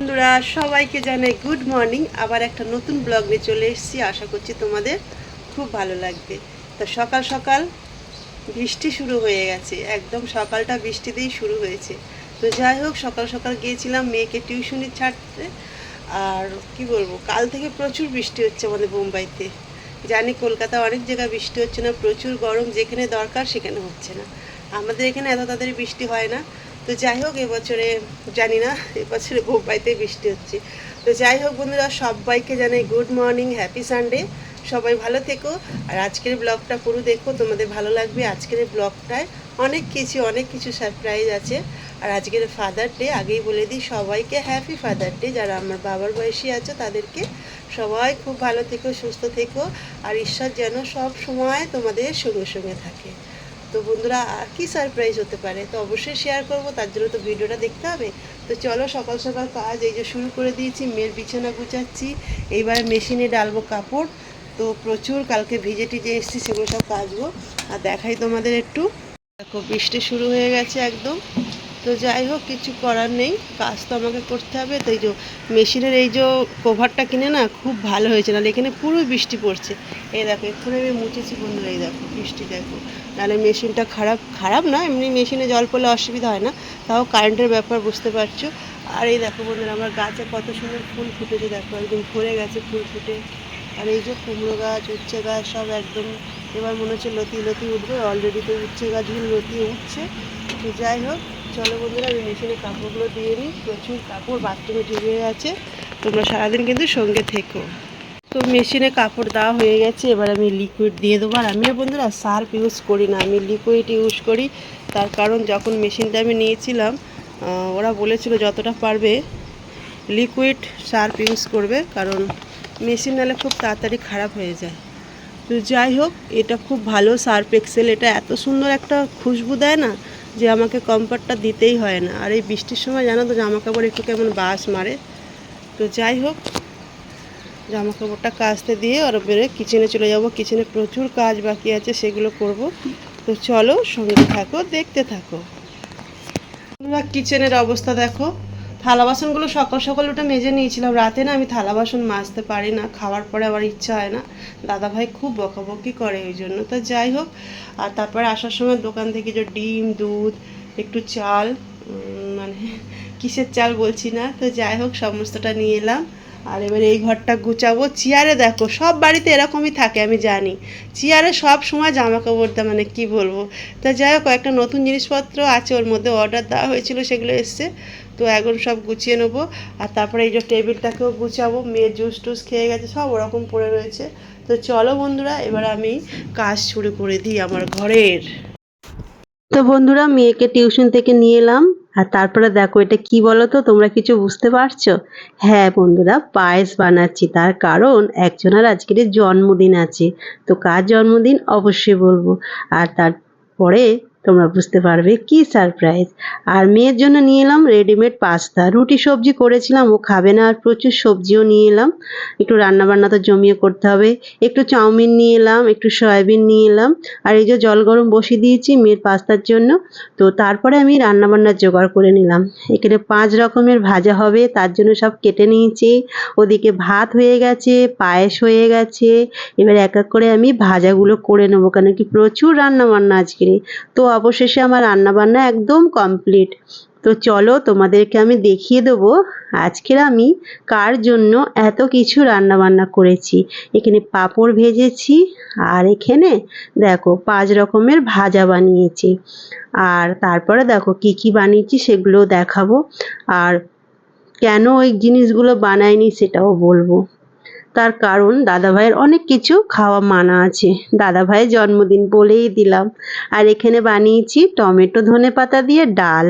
বন্ধুরা, সবাইকে জানাই গুড মর্নিং আবার একটা নতুন ব্লগ নিয়ে চলে এসেছি। আশা করছি তোমাদের খুব ভালো লাগবে। তো সকাল সকাল বৃষ্টি শুরু হয়ে গেছে। একদম সকালটা বৃষ্টিতেই শুরু হয়েছে। তো যাই হোক, সকাল সকাল গিয়েছিলাম মেয়েকে টিউশনি ছাড়তে। আর কি বলব, কাল থেকে প্রচুর বৃষ্টি হচ্ছে আমাদের বোম্বাইতে। জানি কলকাতা অনেক জায়গায় বৃষ্টি হচ্ছে না, প্রচুর গরম, যেখানে দরকার সেখানে হচ্ছে না। আমাদের এখানে এত তাড়াতাড়ি বৃষ্টি হয় না। তো যাই হোক, এবছরে জানি না, এবছরে বোম্বাইতে বৃষ্টি হচ্ছে। তো যাই হোক বন্ধুরা, সবাইকে জানাই গুড মর্নিং হ্যাপি সানডে সবাই ভালো থেকো। আর আজকের ব্লগটা পুরো দেখো, তোমাদের ভালো লাগবে। আজকের ব্লগটায় অনেক কিছু অনেক কিছু সারপ্রাইজ আছে। আর আজকের ফাদার ডে আগেই বলে দিই, সবাইকে হ্যাপি ফাদার ডে যারা আমার বাবার বয়সী আছে, তাদেরকে সবাই খুব ভালো থেকো, সুস্থ থেকো। আর ঈশ্বর যেন সব সময় তোমাদের সঙ্গে সঙ্গে থাকে। তো বন্ধুরা, আর কি সারপ্রাইজ হতে পারে? তো অবশ্যই শেয়ার করব, তার জন্য তো ভিডিওটা দেখতে হবে। তো চলো, সকাল সকাল কাজ, এই যে শুরু করে দিয়েছি, মেয়ের বিছানা গুছাচ্ছি এইবার মেশিনে ডালবো কাপড়। তো প্রচুর কালকে ভিজে টিজে এসেছি, সেগুলো সব কাজবো আর দেখাই তোমাদের একটু। দেখো, বৃষ্টি শুরু হয়ে গেছে একদম। তো যাই হোক, কিছু করার নেই। কাজ তো আমাকে করতে হবে। তো এই যে মেশিনের এই যে কভারটা কিনে না, খুব ভালো হয়েছে। নাহলে এখানে পুরো বৃষ্টি পড়ছে। এই দেখো, এক্ষুনি আমি মুছেছি বন্ধুরা, এই দেখো, বৃষ্টি দেখো। নাহলে মেশিনটা খারাপ খারাপ না, এমনি মেশিনে জল পড়লে অসুবিধা হয় না। তাও কারেন্টের ব্যাপার, বুঝতে পারছ? আর এই দেখো বন্ধুরা, আমার গাছে কত সুন্দর ফুল ফুটেছে, দেখো, একদম ভরে গেছে ফুল ফুটে। আর এই যে কুমড়ো গাছ, উচ্ছে গাছ, সব একদম, এবার মনে হচ্ছে লতি লতি উঠবে। অলরেডি তো উচ্ছে গাছগুলো লতি উঠছে। তো যাই হোক চলো বন্ধুরা, আমি মেশিনে কাপড়গুলো দিয়ে নিই। প্রচুর কাপড় বাথরুমে ঢুকে আছে তোমরা সারাদিন কিন্তু সঙ্গে থেকো। তো মেশিনে কাপড় দেওয়া হয়ে গেছে, এবার আমি লিকুইড দিয়ে দেবো। আর আমিও বন্ধুরা সার্ফ ইউজ করি না, আমি লিকুইড ইউজ করি। তার কারণ যখন মেশিনটা আমি নিয়েছিলাম ওরা বলেছিল যতটা পারবে লিকুইড সার্ফ ইউজ করবে, কারণ মেশিন নালে খুব তাড়াতাড়ি খারাপ হয়ে যায়। তো যাই হোক, এটা খুব ভালো সার্ফ এক্সেল, এটা এত সুন্দর একটা খুশবু দেয় না যে আমাকে কম্পারটা দিতেই হয় না। আর এই বৃষ্টির সময় জানো তো জামা কাপড় একটু কেমন বাস মারে। তো যাই হোক জামা কাপড়টা কাচতে দিয়ে আর বেরে কিচেনে চলে যাব। কিচেনে প্রচুর কাজ বাকি আছে, সেগুলো করব। তো চলো সঙ্গে থাকো, দেখতে থাকো। তোমরা কিচেনের অবস্থা দেখো। থালা বাসনগুলো সকাল সকাল ওটা মেজে নিয়েছিলাম। রাতে না আমি থালা বাসন মাজতে পারি না, খাওয়ার পরে আবার ইচ্ছা হয় না। দাদা ভাই খুব বকাবকি করে ওই জন্য। তো যাই হোক, আর তারপরে আসার সময় দোকান থেকে যে ডিম, দুধ, একটু চাল মানে কিসের চাল বলছি না। তো যাই হোক, সমস্তটা নিয়ে এলাম। আর এবার এই ঘরটা গুছাবো। চেয়ারে দেখো, সব বাড়িতে এরকমই থাকে, আমি জানি। চেয়ারে সব সময় জামা কাপড় মানে কি বলব? তা যাই হোক, একটা নতুন জিনিসপত্র আছে, ওর মধ্যে অর্ডার দেওয়া হয়েছিল, সেগুলো এসছে। তো এখন সব গুছিয়ে নেব। আর তারপরে এই যে টেবিলটাকেও গুছাবো মেয়ের জুস টুস খেয়ে গেছে, সব ওরকম পড়ে রয়েছে। তো চলো বন্ধুরা, এবার আমি কাজ শুরু করে দিই আমার ঘরের। তো বন্ধুরা, মেয়েকে টিউশন থেকে নিয়ে এলাম। আর তারপরে দেখো, এটা কি বলো তো তোমরা কিছু বুঝতে পারছ? হ্যাঁ বন্ধুরা, পায়েস বানাচ্ছি। তার কারণ একজনের আজকের জন্মদিন আছে। তো কার জন্মদিন? অবশ্যই বলব। আর তারপরে তোমরা বুঝতে পারবে কি সারপ্রাইজ আর মেয়ের জন্য নিয়ে এলাম রেডিমেড পাস্তা রুটি সবজি করেছিলাম, ও খাবে না, আর প্রচুর সবজিও নিয়ে এলাম। একটু রান্না বান্না তো জমিয়ে করতে হবে। একটু চাউমিন নিয়ে এলাম, একটু সয়াবিন নিয়ে এলাম। আর এই যে জল গরম বসিয়ে দিয়েছি মেয়ের পাস্তার জন্য। তো তারপরে আমি রান্না বান্নার জোগাড় করে নিলাম। এখানে পাঁচ রকমের ভাজা হবে, তার জন্য সব কেটে নিয়েছি। ওদিকে ভাত হয়ে গেছে, পায়েস হয়ে গেছে। এবার এক এক করে আমি ভাজাগুলো করে নেব, কেন কি প্রচুর রান্নাবান্না আজকে তো অবশেষে আমার রান্না বান্না একদম কমপ্লিট। তো চলো তোমাদেরকে আমি দেখিয়ে দেবো আজকের আমি কার জন্য এত কিছু রান্না বান্না করেছি। এখানে পাঁপড় ভেজেছি আর এখানে দেখো পাঁচ রকমের ভাজা বানিয়েছি। আর তারপরে দেখো কি কি বানিয়েছি সেগুলো দেখাবো। আর কেন ওই জিনিসগুলো বানাইনি সেটাও বলব। তার কারণ দাদা ভাইয়ের অনেক কিছু খাওয়া মানা আছে। দাদা দাদাভাইয়ের জন্মদিন বলেই দিলাম। আর এখানে বানিয়েছি টমেটো ধনে পাতা দিয়ে ডাল।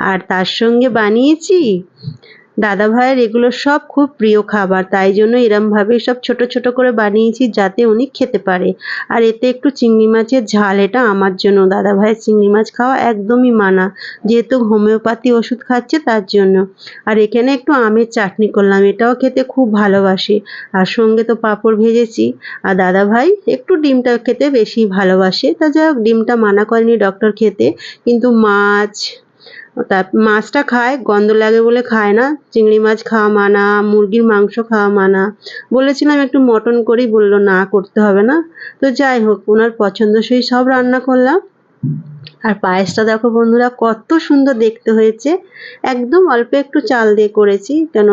আর তার সঙ্গে বানিয়েছি দাদা ভাইয়ের এগুলো সব খুব প্রিয় খাবার, তাই জন্য এরমভাবে সব ছোট ছোট করে বানিয়েছি যাতে উনি খেতে পারে। আর এতে একটু চিংড়ি মাছের ঝাল, এটা আমার জন্য। দাদা ভাইয়ের চিংড়ি মাছ খাওয়া একদমই মানা, যেহেতু হোমিওপ্যাথি ওষুধ খাচ্ছে তার জন্য। আর এখানে একটু আমের চাটনি করলাম, এটাও খেতে খুব ভালোবাসে। আর সঙ্গে তো পাঁপড় ভেজেছি। আর দাদা ভাই একটু ডিমটা খেতে বেশি ভালোবাসে, তা যাই হোক, ডিমটা মানা করেনি ডক্টর খেতে। কিন্তু মাছ তা মাছটা খায়, গন্ধ লাগে বলে খায় না। চিংড়ি মাছ খাওয়া মানা, মুরগির মাংস খাওয়া মানা। বলেছিলাম একটু মটন করি বলল না, করতে হবে না। তো যাই হোক ওনার পছন্দসই সব রান্না করলাম। আর পায়েসটা দেখো বন্ধুরা, কত সুন্দর দেখতে হয়েছে। একদম অল্প একটু চাল দিয়ে করেছি, কেন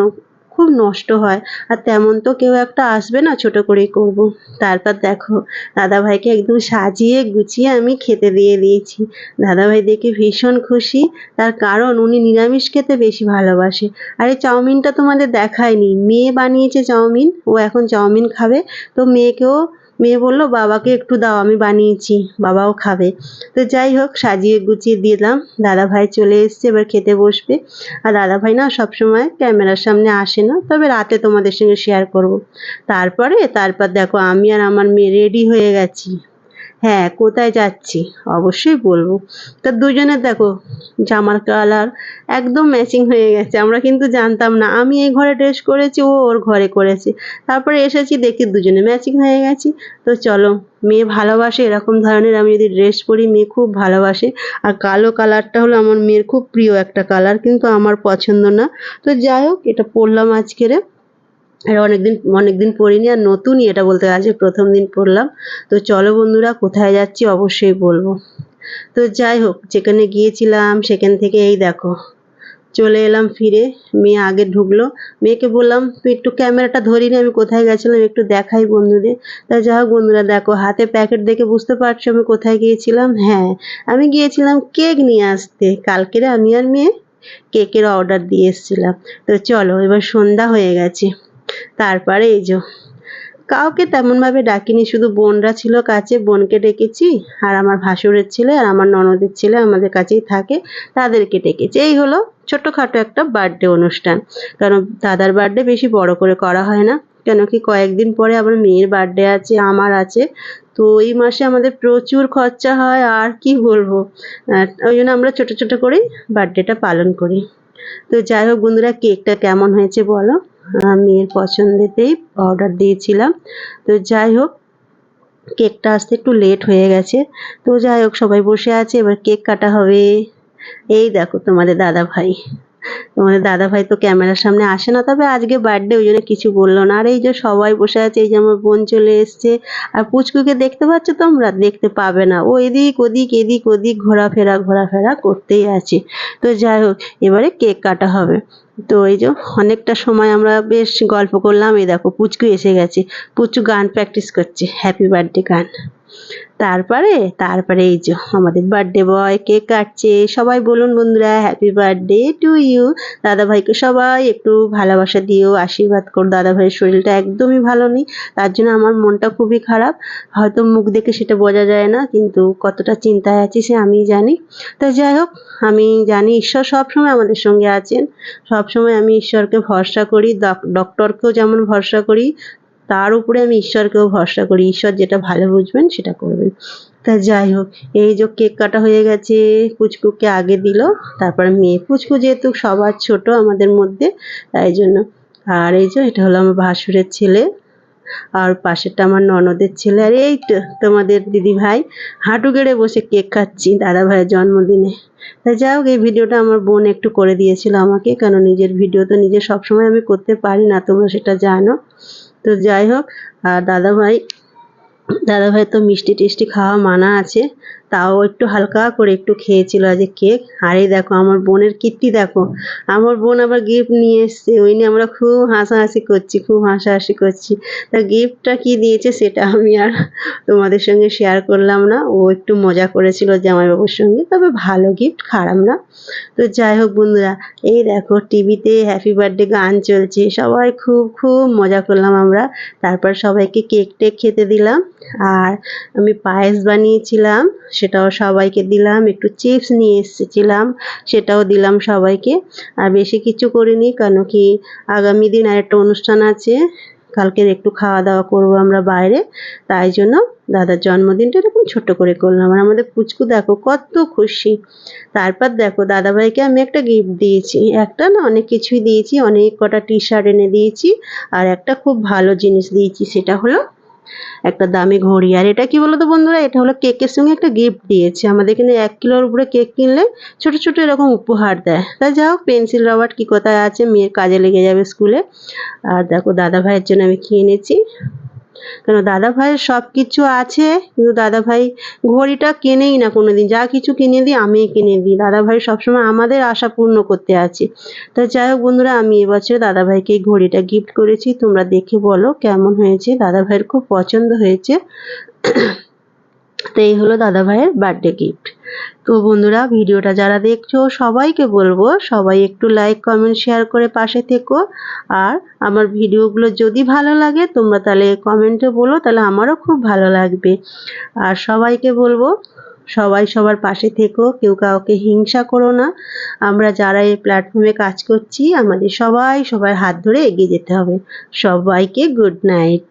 খুব নষ্ট হয়। আর তেমন তো কেউ একটা আসবে না ছোট করেই করব। তারপর দেখো, দাদাভাইকে একদম সাজিয়ে গুছিয়ে আমি খেতে দিয়ে দিয়েছি। দাদাভাই দেখে ভীষণ খুশি। তার কারণ উনি নিরামিষ খেতে বেশি ভালোবাসে। আর এই চাউমিনটা তোমাদের দেখায়নি। মেয়ে বানিয়েছে চাউমিন, ও এখন চাউমিন খাবে। তো মেয়েকেও মেয়ে বলল, বাবাকে একটু দাও, আমি বানিয়েছি, বাবাও খাবে। তো যাই হোক, সাজিয়ে গুছিয়ে দিলাম। দাদা ভাই চলে এসছে, এবার খেতে বসবে। আর দাদা ভাই না সবসময় ক্যামেরার সামনে আসে না, তবে রাতে তোমাদের সঙ্গে শেয়ার করব। তারপরে, তারপর দেখো, আমি আর আমার মেয়ে রেডি হয়ে গেছি। হ্যাঁ কোথায় যাচ্ছি? অবশ্যই বলব। তা দুজনের দেখো, জামার কালার একদম ম্যাচিং হয়ে গেছে, আমরা কিন্তু জানতাম না। আমি এই ঘরে ড্রেস করেছি, ও ওর ঘরে করেছে। তারপরে এসেছি, দেখি দুজনে ম্যাচিং হয়ে গেছি। তো চলো, মেয়ে ভালোবাসে এরকম ধরনের, আমি যদি ড্রেস পরি, মেয়ে খুব ভালোবাসে। আর কালো কালারটা হলো আমার মেয়ের খুব প্রিয় একটা কালার কিন্তু আমার পছন্দ না। তো যাই হোক, এটা পরলাম আজকেরে। আর অনেকদিন অনেকদিন পরিনি আর নতুনই এটা বলতে আজকে প্রথম দিন পড়লাম। তো চলো বন্ধুরা, কোথায় যাচ্ছি অবশ্যই বলব। তো যাই হোক, যেখানে গিয়েছিলাম সেখান থেকে এই দেখো, চলে এলাম ফিরে। মেয়ে আগে ঢুকলো। মেয়েকে বললাম, তুই একটু ক্যামেরাটা ধরি নি, আমি কোথায় গেছিলাম, একটু দেখাই বন্ধুদের। তা যা হোক বন্ধুরা, দেখো, হাতে প্যাকেট দেখে বুঝতে পারছ আমি কোথায় গিয়েছিলাম? হ্যাঁ আমি গিয়েছিলাম কেক নিয়ে আসতে। কালকেরে আমি আর মেয়ে কেকের অর্ডার দিয়ে এসেছিলাম। তো চলো, এবার সন্ধ্যা হয়ে গেছে। তারপরে এই যে, কাউকে তেমনভাবে ডাকিনি, শুধু বোনরা ছিল কাছে, বোনকে ডেকেছি, আর আমার ভাসুরের ছেলে আর আমার ননদের ছেলে আমাদের কাছেই থাকে, তাদেরকে ডেকেছি। এই হলো ছোটোখাটো একটা বার্থডে অনুষ্ঠান। কারণ দাদার বার্থডে বেশি বড় করে করা হয় না, কেন কি কয়েকদিন পরে আমার মেয়ের বার্থডে আছে, আমার আছে, তো এই মাসে আমাদের প্রচুর খরচা হয়, আর কি বলব? ওই জন্য আমরা ছোটো ছোটো করেই বার্থডেটা পালন করি। তো যাই হোক বন্ধুরা, কেকটা কেমন হয়েছে বলো? মেয়ের পছন্দেতেই অর্ডার দিয়েছিলাম। তো যাই হোক, কেকটা আসতে একটু লেট হয়ে গেছে। তো যাই হোক, সবাই বসে আছে, এবার কেক কাটা হবে। এই দেখো তোমাদের দাদা ভাই তোমাদের দাদা ভাই তো ক্যামেরার সামনে আসে না, তবে আজকে বার্থডে ওই জন্য কিছু বলল না। আর এই যে সবাই বসে আছে, এই যে আমার বোন চলে এসছে, আর পুচকুকে দেখতে পাচ্ছ তোমরা? দেখতে পাবে না। ও এদিক ওদিক এদিক ওদিক, ঘোরাফেরা ঘোরাফেরা করতেই আছে। তো যাই হোক, এবারে কেক কাটা হবে। তো এই যে অনেকটা সময় আমরা বেশ গল্প করলাম। এই দেখো, পুচকু এসে গেছে। পুচু গান প্র্যাকটিস করছে। হ্যাপি বার্থডে গান। তারপরে তারপরে এই যে আমাদের বার্থডে বয় কেক কাটছে। সবাই বলুন বন্ধুরা হ্যাপি বার্থডে টু ইউ দাদা ভাইকে সবাই একটু ভালোবাসা দিও, আশীর্বাদ কর। দাদা ভাইয়ের শরীরটা একদমই ভালো নেই, তার জন্য আমার মনটা খুবই খারাপ। হয়তো মুখ দেখে সেটা বোঝা যায় না, কিন্তু কতটা চিন্তায় আছি সে আমি জানি। তো যাই হোক, আমি জানি ঈশ্বর সবসময় আমাদের সঙ্গে আছেন। সবসময় আমি ঈশ্বরকে ভরসা করি ডক্টরকেও যেমন ভরসা করি তার উপরে আমি ঈশ্বরকেও ভরসা করি। ঈশ্বর যেটা ভালো বুঝবেন, সেটা করবেন। তা যাই হোক, এই যে কেক কাটা হয়ে গেছে, পুচকুকে আগে দিল, তারপর মেয়ে। পুচকু যেহেতু সবার ছোট আমাদের মধ্যে, তাই জন্য। আর এই যে, এটা হলো আমার ভাসুরের ছেলে। আর পাশেরটা আমার ননদের ছেলে। আর এই তো তোমাদের দিদি ভাই হাঁটু গেড়ে বসে কেক খাচ্ছি দাদা ভাইয়ের জন্মদিনে। তা যাই হোক, এই ভিডিওটা আমার বোন একটু করে দিয়েছিল আমাকে, কেন নিজের ভিডিও তো নিজে সবসময় আমি করতে পারি না, তোমরা সেটা জানো। তো যাই হোক, আর দাদা ভাই দাদা ভাই তো মিষ্টি টিষ্টি খাওয়া মানা আছে। তাও একটু হালকা করে একটু খেয়েছিল আজ কেক। আর এই দেখো, আমার বোনের কীর্তি দেখো। আমার বোন আবার গিফট নিয়ে এসছে। ওই নিয়ে আমরা খুব হাসাহাসি করছি, খুব হাসাহাসি করছি। তা গিফটটা কি দিয়েছে সেটা আমি আর তোমাদের সঙ্গে শেয়ার করলাম না। ও একটু মজা করেছিল জামাইবাবুর সঙ্গে। তবে ভালো গিফট খারাপ না। তো যাই হোক বন্ধুরা, এই দেখো, টিভিতে হ্যাপি বার্থডে গান চলছে। সবাই খুব খুব মজা করলাম আমরা। তারপর সবাইকে কেক টেক খেতে দিলাম। আর আমি পায়েস বানিয়েছিলাম। সেটাও সবাইকে দিলাম, একটু চিপস নিয়ে এসেছিলাম, সেটাও দিলাম সবাইকে। আর বেশি কিছু করিনি, কেন কি আগামী দিন আর একটা অনুষ্ঠান আছে কালকের একটু খাওয়া দাওয়া করব আমরা বাইরে, তাই জন্য দাদার জন্মদিনটা এরকম ছোট করে করলাম। আর আমাদের পুচকু দেখো কত খুশি। তারপর দেখো দাদাভাইকে আমি একটা গিফট দিয়েছি। একটা না অনেক কিছুই দিয়েছি, অনেক কটা টি শার্ট এনে দিয়েছি, আর একটা খুব ভালো জিনিস দিয়েছি, সেটা হলো একটা দামি ঘড়ি। আর এটা কি বলতো বন্ধুরা? এটা হলো কেকের সঙ্গে একটা গিফট দিয়েছে। আমাদের এখানে এক কিলোর উপরে কেক কিনলে ছোট ছোট এরকম উপহার দেয়। তা যাই হোক, পেন্সিল রবার্ট কি কোথায় আছে, মেয়ের কাজে লেগে যাবে স্কুলে আর দেখো, দাদা ভাইয়ের জন্য আমি নিয়েছি কেন দাদা ভাইয়ের সব কিছু আছে, কিন্তু দাদা ভাই ঘড়িটা কেনেই না কোনো দিন যা কিছু কিনে দিই, আমিই কিনে দিই। দাদা ভাই সবসময় আমাদের আশা পূর্ণ করতে আছে। তা যাই হোক বন্ধুরা, আমি এবছর দাদা ভাইকে এই ঘড়িটা গিফট করেছি। তোমরা দেখে বলো কেমন হয়েছে। দাদা ভাইয়ের খুব পছন্দ হয়েছে। তো এই হলো দাদা ভাইয়ের বার্থডে গিফট তো বন্ধুরা, ভিডিওটা যারা দেখছ, সবাইকে বলব, সবাই একটু লাইক কমেন্ট শেয়ার করে পাশে থেকো। আর আমার ভিডিওগুলো যদি ভালো লাগে, তোমরা তাহলে কমেন্টে বলো, তাহলে আমারও খুব ভালো লাগবে। আর সবাইকে বলব, সবাই সবার পাশে থেকো, কেউ কাউকে হিংসা করো না। আমরা যারা এই প্ল্যাটফর্মে কাজ করছি, আমাদের সবাই সবার হাত ধরে এগিয়ে যেতে হবে। সবাইকে গুড নাইট